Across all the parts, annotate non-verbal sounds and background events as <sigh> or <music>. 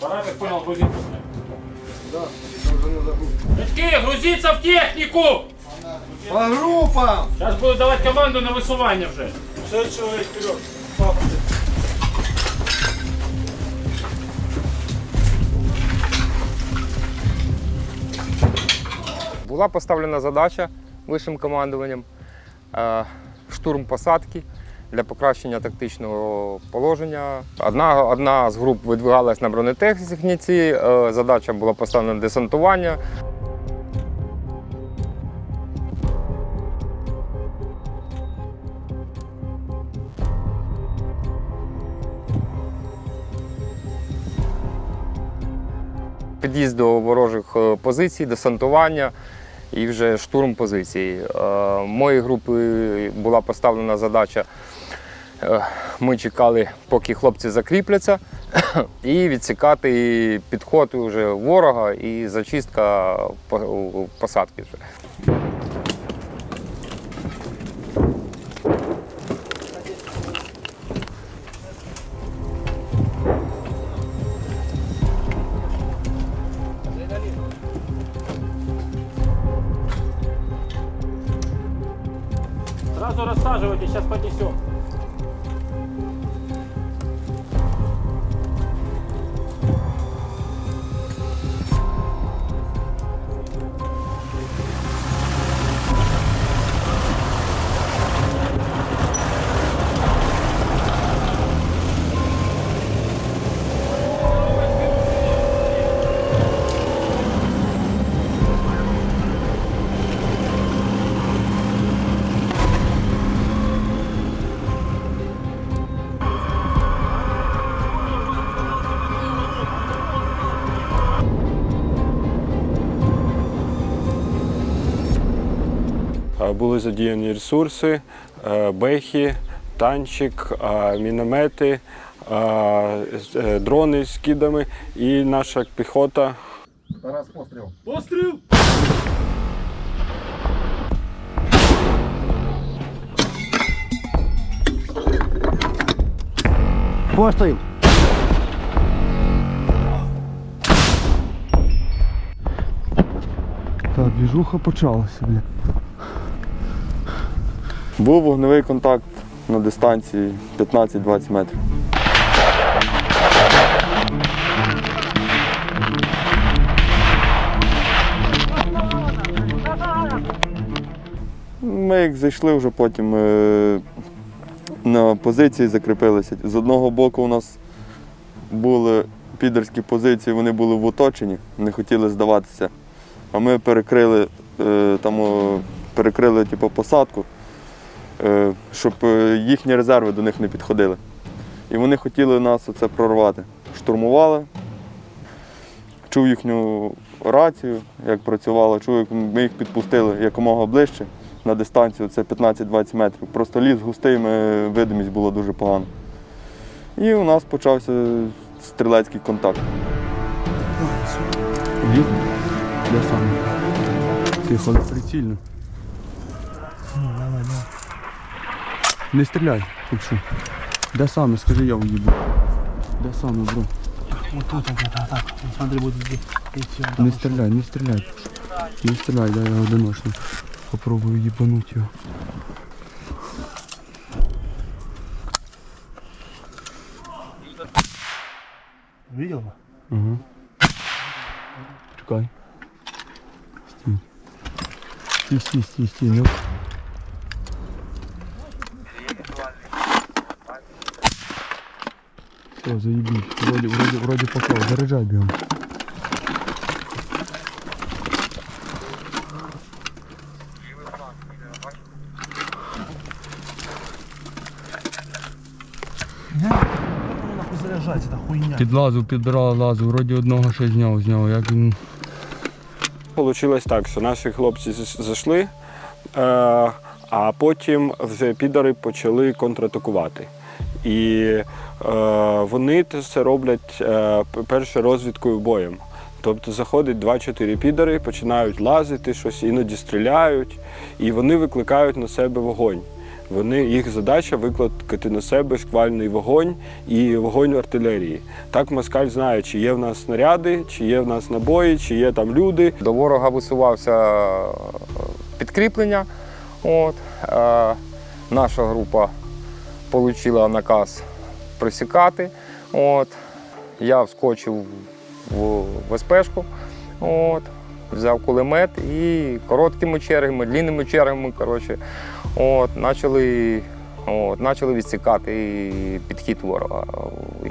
Пора, я понял, грузиться. Батьки, грузиться в техніку! По групам! Зараз буду давати команду на висування вже. Шесть человек вперед. Була поставлена задача вищим командуванням е, штурм посадки для покращення тактичного положення. Одна, одна з груп видвигалась на бронетехніці, е, задача була поставлена десантування. Під'їзд до ворожих е, позицій, десантування і вже штурм позицій. Е, Моєї групи була поставлена задача. Е, Ми чекали, поки хлопці закріпляться, <coughs> і відсікати підход вже ворога і зачистка посадки. Вже. Сразу рассаживайте, сейчас поднесем. Були задіяні ресурси, е, бехи, танчик, е, міномети, е, е, дрони з кідами і наша піхота. Тарас постріл. Постріл! Постріл. Так, двіжуха почалася, бля. Був вогневий контакт на дистанції 15-20 метрів. Ми як зайшли вже потім е, на позиції закріпилися. З одного боку у нас були підерські позиції, вони були в оточенні, не хотіли здаватися. А ми перекрили, е, там, перекрили типу, посадку щоб е, їхні резерви до них не підходили. І вони хотіли нас оце прорвати. Штурмували, чув їхню рацію, як працювала, чув, як ми їх підпустили якомога ближче на дистанцію, це 15-20 метрів. Просто ліс густий, ми, видимість була дуже погана. І у нас почався стрілецький контакт. Де саме? Тихо, прицільно. Не стріляй, тут що. Де саме, скажи, я уїду. Де саме, бро? Вот тут, вот так, так. Вот Смотри, будет здесь. И все. Не стріляй, не стріляй. Не стріляй, дай я одиночно. Попробую їбануть його. Видел? Ага. Чекай. Стій. Стій, стій, стій, стій. Все, заебись. Вроде, вроде, вроде попал. Заряджай бігом. Ну, нахуй заряжать, это хуйня. Під лазу, підбирала лазу, вроді одного ще зняв, зняв. Як він. Получилось так, що наші хлопці зайшли, е, а потім вже підари почали контратакувати. І е, вони це роблять е, перше розвідкою боєм. Тобто заходить 2-4 підари, починають лазити, щось іноді стріляють, і вони викликають на себе вогонь. Вони їх задача викликати на себе шквальний вогонь і вогонь артилерії. Так москаль знає, чи є в нас снаряди, чи є в нас набої, чи є там люди. До ворога висувався е, підкріплення. От. Е, наша група отримала наказ присікати. От. Я вскочив в, СПшку, от. взяв кулемет і короткими чергами, длинними чергами коротше, от, почали, от, почали відсікати підхід ворога.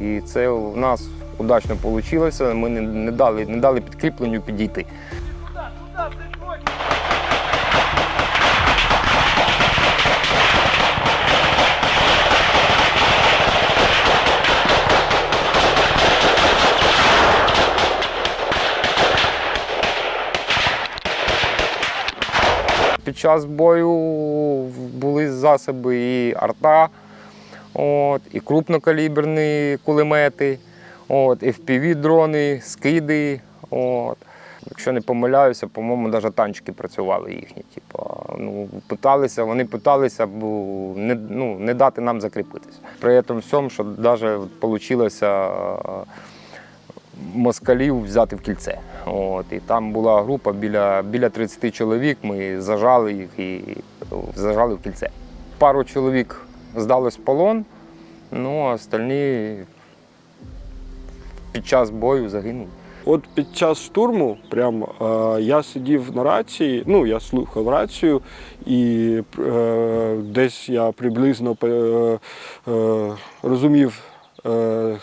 І це у нас удачно вийшло. Ми не, не, дали, не дали підкріпленню підійти. Під час бою були засоби і арта, от, і крупнокаліберні кулемети, от, FPV-дрони, скиди. От. Якщо не помиляюся, по-моєму, навіть танчики працювали їхні. Типу, ну, питалися, вони питалися бо не, ну, не дати нам закріпитися. При цьому всьому, що навіть вийшло москалів взяти в кільце. От, і там була група біля, біля 30 чоловік, ми зажали їх і зажали в кільце. Пару чоловік здалось в полон, ну а остальні під час бою загинули. От під час штурму, прям е, я сидів на рації, ну я слухав рацію, і е, десь я приблизно е, е, розумів,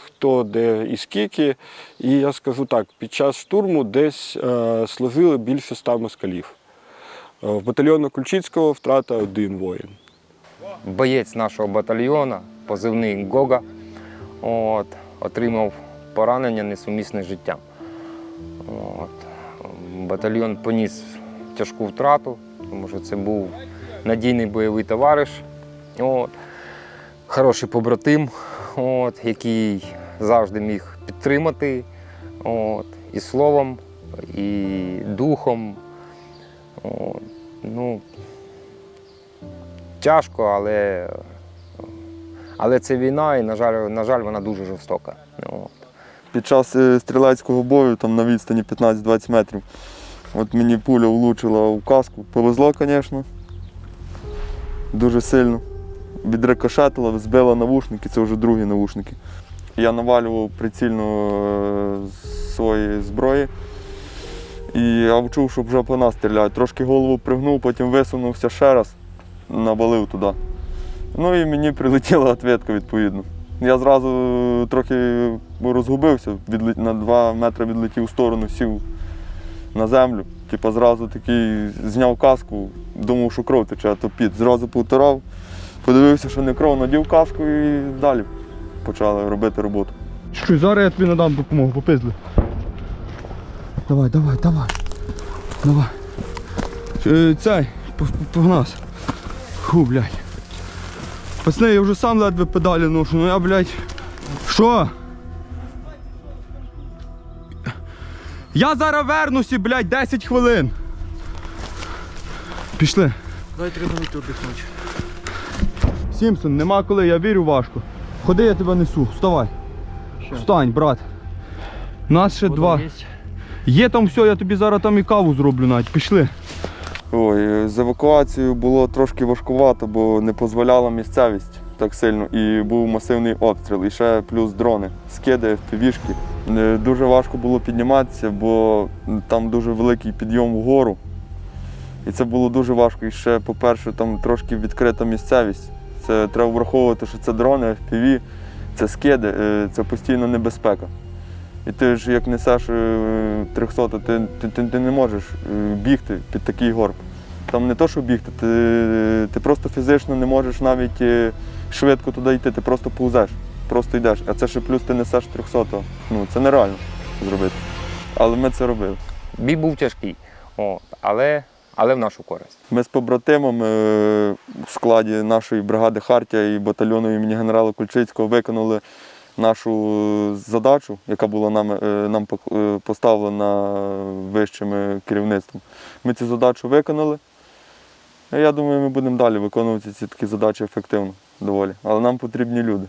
хто де і скільки. І я скажу так: під час штурму десь е, словили більше ста москалів. Е, В батальйону Ключицького втрата один воїн. Боєць нашого батальйону, позивний Гога, от, отримав поранення несумісне з життям. От. Батальйон поніс тяжку втрату, тому що це був надійний бойовий товариш, от. хороший побратим, от, який завжди міг підтримати от, і словом, і духом. От. Ну, тяжко, але, але це війна, і, на жаль, на жаль, вона дуже жорстока. От. Під час е, стрілецького бою, там на відстані 15-20 метрів, от мені пуля влучила в каску. Повезло, звісно. Дуже сильно. Відрикошетила, збила навушники, це вже другі навушники. Я навалював прицільно е, з своєї зброї. І я чув, що вже по нас стріляють. Трошки голову пригнув, потім висунувся ще раз, навалив туди. Ну і мені прилетіла відповідка відповідно. Я зразу трохи розгубився, на два метри відлетів в сторону, сів на землю. Типа зразу такий зняв каску, думав, що кров тече, а то під. Зразу повторав, подивився, що не кров, надів каску і далі почали робити роботу. Що, зараз я тобі надам допомогу, попизли. Давай, давай, давай. Давай. Е, Цей, п- п- погнас. Фу, блядь. Пацани, я вже сам ледве педалі ношу, ну я, блядь. Що? Я зараз вернуся, блядь, 10 хвилин. Пішли. Дай три минути віддихнути. Сімпсон, нема коли, я вірю важко. Ходи, я тебе несу, вставай. Встань, брат. Нас ще два. Є там все, я тобі зараз там і каву зроблю навіть. Пішли. Ой, з евакуацією було трошки важкувато, бо не дозволяла місцевість так сильно. І був масивний обстріл, і ще плюс дрони, скиди, півішки. Дуже важко було підніматися, бо там дуже великий підйом вгору. І це було дуже важко. І ще, по-перше, там трошки відкрита місцевість. Це треба враховувати, що це дрони, FPV, це скиди, е, це постійна небезпека. І ти ж як несеш 300, ти, ти, ти, ти не можеш е, бігти під такий горб. Там не то, що бігти, ти, ти просто фізично не можеш навіть е, швидко туди йти, ти просто повзеш, просто йдеш. А це ще плюс ти несеш 300. Ну, це нереально зробити. Але ми це робили. Бій був тяжкий, от, але, але в нашу користь. Ми з побратимами е, в складі нашої бригади Хартія і батальйону імені генерала Кульчицького виконали нашу задачу, яка була нам, е, нам е, поставлена вищим керівництвом. Ми цю задачу виконали. Я думаю, ми будемо далі виконувати ці такі задачі ефективно доволі. Але нам потрібні люди.